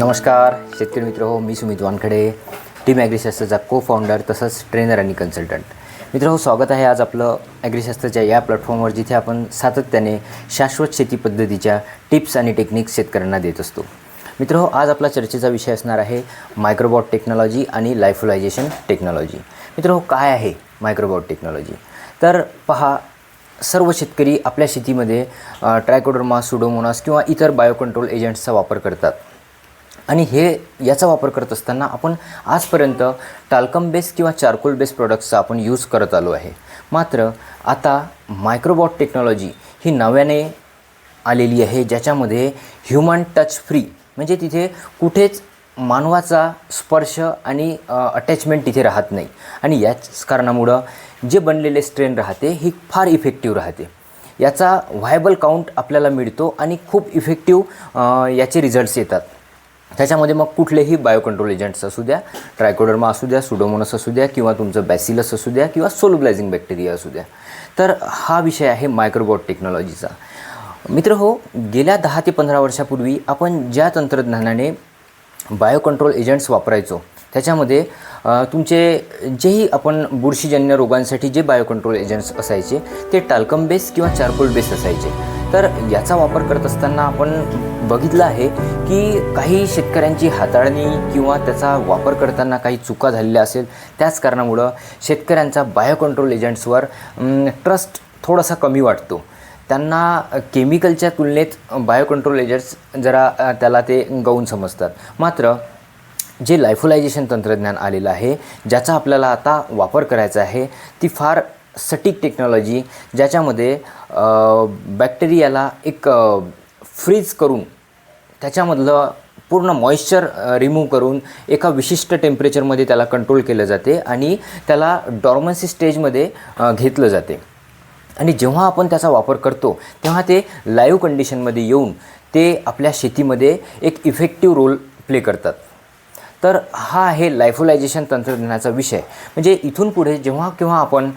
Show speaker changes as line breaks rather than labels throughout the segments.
नमस्कार शेतकरी मित्र हो मी सुमित वानखडे. टीम ॲग्रिशास्त्रचा को फाउंडर तसंच ट्रेनर आणि कन्सल्टंट मित्र हो स्वागत आहे आज आपलं ॲग्रिशास्त्रच्या या प्लॅटफॉर्मवर जिथे आपण सातत्याने शाश्वत शेती पद्धतीच्या टिप्स आणि टेक्निक्स शेतकऱ्यांना देत असतो. मित्र हो आज आपला चर्चेचा विषय असणार आहे मायक्रोबॉट टेक्नॉलॉजी आणि लायफोलायझेशन टेक्नॉलॉजी मित्र हो काय आहे मायक्रोबॉट टेक्नॉलॉजी तर पहा सर्व शेतकरी आपल्या शेतीमध्ये ट्रायकोडर्मास ट्रायकोडर्मा सुडोमोनास किंवा इतर बायोकंट्रोल एजंट्सचा वापर करतात. आणि हे याचा वापर करत असताना आपण आजपर्यंत टाल्कम बेस किंवा चारकोल बेस प्रोडक्टचा आपण यूज करत आलो आहे. मात्र आता मायक्रोबॉट टेक्नॉलॉजी ही नव्याने आलेली आहे ज्याच्यामध्ये ह्युमन टच फ्री म्हणजे तिथे कुठेच मानवाचा स्पर्श आणि अटॅचमेंट तिथे राहत नाही. आणि याच कारणामुळं जे बनलेले स्ट्रेन राहते ही फार इफेक्टिव्ह राहते. याचा व्हायबल काउंट आपल्याला मिळतो आणि खूप इफेक्टिव्ह याचे रिझल्ट्स येतात. त्याच्यामध्ये मग कुठलेही बायोकंट्रोल एजंट्स असू द्या ट्रायकोडर्मा असू द्या सुडोमोनस असू द्या किंवा तुमचं बॅसिलस असू द्या किंवा सोलोब्लायझिंग बॅक्टेरिया असू द्या. तर हा विषय आहे मायक्रोबॉट टेक्नॉलॉजीचा मित्र हो गेल्या दहा ते पंधरा वर्षापूर्वी आपण ज्या तंत्रज्ञानाने बायोकंट्रोल एजंट्स वापरायचो त्याच्यामध्ये तुमचे जेही आपण बुरशीजन्य रोगांसाठी जे बायोकंट्रोल एजंट्स असायचे ते टाल्कम बेस किंवा चारकोल बेस असायचे. तर याचा वापर करत असताना आपण बघितलं आहे की काही शेतकऱ्यांची हाताळणी किंवा त्याचा वापर करताना काही चुका झालेल्या असेल त्याच कारणामुळं शेतकऱ्यांचा बायोकंट्रोल एजंट्सवर ट्रस्ट थोडासा कमी वाटतो त्यांना केमिकलच्या तुलनेत बायोकंट्रोल एजंट्स जरा त्याला ते गौण समजतात. मात्र जे लायफोलायझेशन तंत्रज्ञान आलेलं आहे ज्याचा आपल्याला आता वापर करायचा आहे ती फार सटीक टेक्नॉलॉजी ज्याच्यामध्ये बॅक्टेरियाला एक फ्रीज करून त्याच्यामधलं पूर्ण मॉइश्चर रिमूव्ह करून एका विशिष्ट टेम्परेचरमध्ये त्याला कंट्रोल केलं जाते आणि त्याला डॉर्मन्सी स्टेजमध्ये घेतलं जाते. आणि जेव्हा आपण त्याचा वापर करतो तेव्हा ते लाईव्ह कंडिशनमध्ये येऊन ते आपल्या शेतीमध्ये एक इफेक्टिव्ह रोल प्ले करतात. तर हा आहे लायफोलायझेशन तंत्रज्ञानाचा विषय. म्हणजे इथून पुढे जेव्हा केव्हा आपण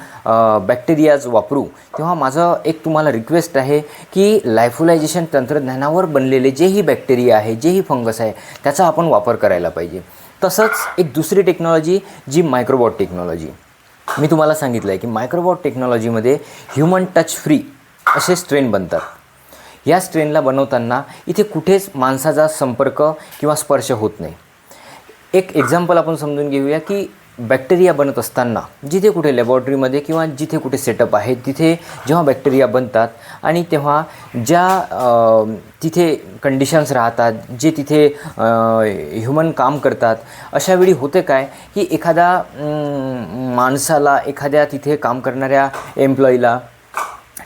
बॅक्टेरियाज वापरू तेव्हा माझं एक तुम्हाला रिक्वेस्ट आहे की लायफोलायझेशन तंत्रज्ञानावर बनलेले जेही बॅक्टेरिया आहे जेही फंगस आहे त्याचा आपण वापर करायला पाहिजे. तसंच एक दुसरी टेक्नॉलॉजी जी मायक्रोबॉट टेक्नॉलॉजी. मी तुम्हाला सांगितलं आहे की मायक्रोबॉट टेक्नॉलॉजीमध्ये ह्युमन टच फ्री असे स्ट्रेन बनतात. या स्ट्रेनला बनवताना इथे कुठेच माणसाचा संपर्क किंवा स्पर्श होत नाही. एक एक्झाम्पल आपण समजून घेऊया की बॅक्टेरिया बनत असताना जिथे कुठे लॅबॉरेटरीमध्ये किंवा जिथे कुठे सेटअप आहे तिथे जेव्हा बॅक्टेरिया बनतात आणि तेव्हा ज्या तिथे कंडिशन्स राहतात जे तिथे ह्युमन काम करतात अशा वेळी होते काय की एखादा माणसाला एखाद्या तिथे काम करणाऱ्या एम्प्लॉईला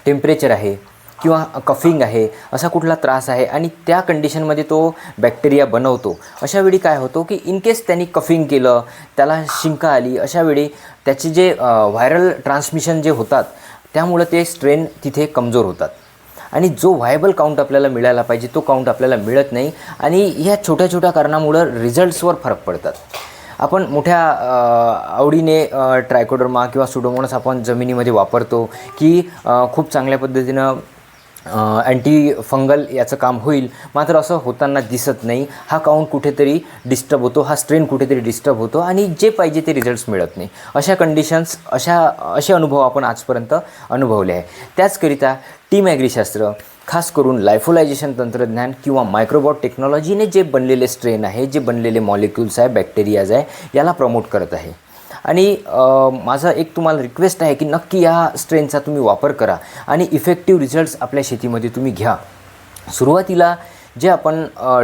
टेम्परेचर आहे किंवा कफिंग आहे असा कुठला त्रास आहे आणि त्या कंडिशनमध्ये तो बॅक्टेरिया बनवतो. अशा वेळी काय होतो की इन केस त्यांनी कफिंग केलं त्याला शिंका आली अशा वेळी त्याचे जे व्हायरल ट्रान्समिशन जे होतात त्यामुळं ते स्ट्रेन तिथे कमजोर होतात. आणि जो व्हायबल काउंट आपल्याला मिळायला पाहिजे तो काउंट आपल्याला मिळत नाही आणि ह्या छोट्या छोट्या कारणामुळं रिझल्ट्सवर फरक पडतात. आपण मोठ्या आवडीने ट्रायकोडर्मा किंवा सुडोमोनस आपण जमिनीमध्ये वापरतो की खूप चांगल्या पद्धतीनं अँटी फंगल याचं काम होईल. मात्र असं होताना दिसत नाही. हा काउंट कुठेतरी डिस्टर्ब होतो हा स्ट्रेन कुठेतरी डिस्टर्ब होतो आणि जे पाहिजे ते रिझल्ट्स मिळत नाही. अशा कंडिशन्स अशा असे अनुभव आपण आजपर्यंत अनुभवले आहे. त्याचकरिता टीम ॲग्रीशास्त्र खास करून लायफोलायझेशन तंत्रज्ञान किंवा मायक्रोबॉट टेक्नॉलॉजीने जे बनलेले स्ट्रेन आहे जे बनलेले मॉलिक्युल्स आहे बॅक्टेरियाज आहे याला प्रमोट करत आहे. आणि माझा एक तुम्हाला रिक्वेस्ट आहे की नक्की या स्ट्रेनचा तुम्ही वापर करा आणि इफेक्टिव्ह रिझल्ट्स आपल्या शेतीमध्ये तुम्ही घ्या. सुरुवातीला जे आपण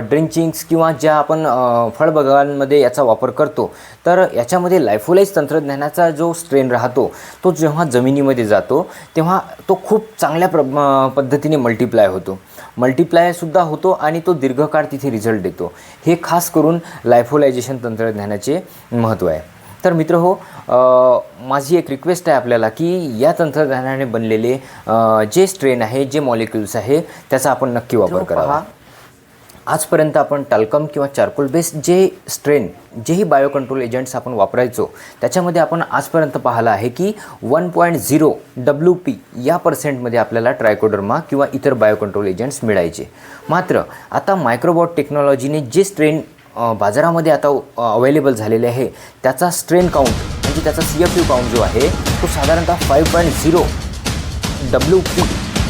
ड्रिंचिंग्स किंवा ज्या आपण अ, फळबागांमध्ये याचा वापर करतो तर याच्यामध्ये लायफोलाईज तंत्रज्ञानाचा जो स्ट्रेन राहतो तो जेव्हा जमिनीमध्ये जातो तेव्हा तो खूप चांगल्या प्र पद्धतीने मल्टिप्लाय होतो. मल्टिप्लायसुद्धा होतो आणि तो दीर्घकाळ तिथे रिझल्ट देतो. हे खास करून लायफोलायझेशन तंत्रज्ञानाचे महत्त्व आहे. तर मित्र हो माझी एक रिक्वेस्ट आहे आपल्याला की या तंत्रज्ञानाने बनलेले जे स्ट्रेन आहे जे मॉलिक्युल्स आहे त्याचा आपण नक्की वापर करावा. आजपर्यंत आपण टाल्कम किंवा चारकोल बेस्ड जे स्ट्रेन जेही बायोकंट्रोल एजंट्स आपण वापरायचो त्याच्यामध्ये आपण आजपर्यंत पाहिलं आहे की one point zero W P या पर्सेंटमध्ये आपल्याला ट्रायकोडर्मा किंवा इतर बायोकंट्रोल एजंट्स मिळायचे. मात्र आता मायक्रोबॉट टेक्नॉलॉजीने जे स्ट्रेन बाजारामध्ये आता अवेलेबल झालेले आहे. त्याचा स्ट्रेन काउंट म्हणजे त्याचा सी एफ यू काउंट जो आहे तो साधारणतः five point zero W P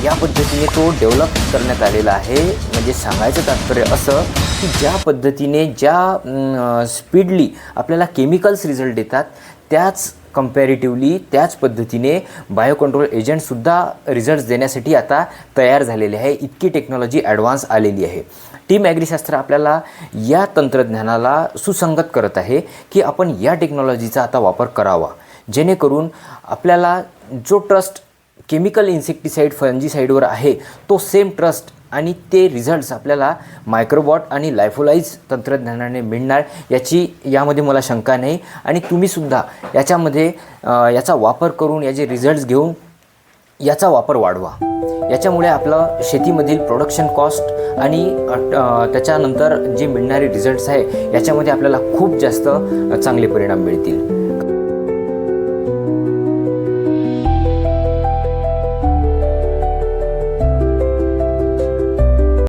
या पद्धतीने तो डेव्हलप करण्यात आलेला आहे. म्हणजे सांगायचं तात्पर्य असं की ज्या पद्धतीने ज्या स्पीडली आपल्याला केमिकल्स रिझल्ट देतात त्याच कम्पॅरेटिव्हली त्याच पद्धतीने बायोकंट्रोल एजंटसुद्धा रिझल्ट्स देण्यासाठी आता तयार झालेले आहे. इतकी टेक्नॉलॉजी ॲडव्हान्स आलेली आहे. टीम ॲग्रीशास्त्र आपल्याला या तंत्रज्ञानाला सुसंगत करत आहे की आपण या टेक्नॉलॉजीचा आता वापर करावा. जेणेकरून आपल्याला जो ट्रस्ट केमिकल इन्सेक्टिसाईड फंजीसाईडवर आहे तो सेम ट्रस्ट आणि ते रिझल्ट्स आपल्याला मायक्रोबॉट आणि लायफोलाईज तंत्रज्ञानाने मिळणार याची यामध्ये मला शंका नाही. आणि तुम्हीसुद्धा याच्यामध्ये याचा वापर करून याचे रिझल्ट्स घेऊन याचा वापर वाढवा. याच्यामुळे आपलं शेतीमधील प्रोडक्शन कॉस्ट आणि त्याच्यानंतर जे मिळणारे रिझल्ट्स आहे याच्यामध्ये आपल्याला खूप जास्त चांगले परिणाम मिळतील.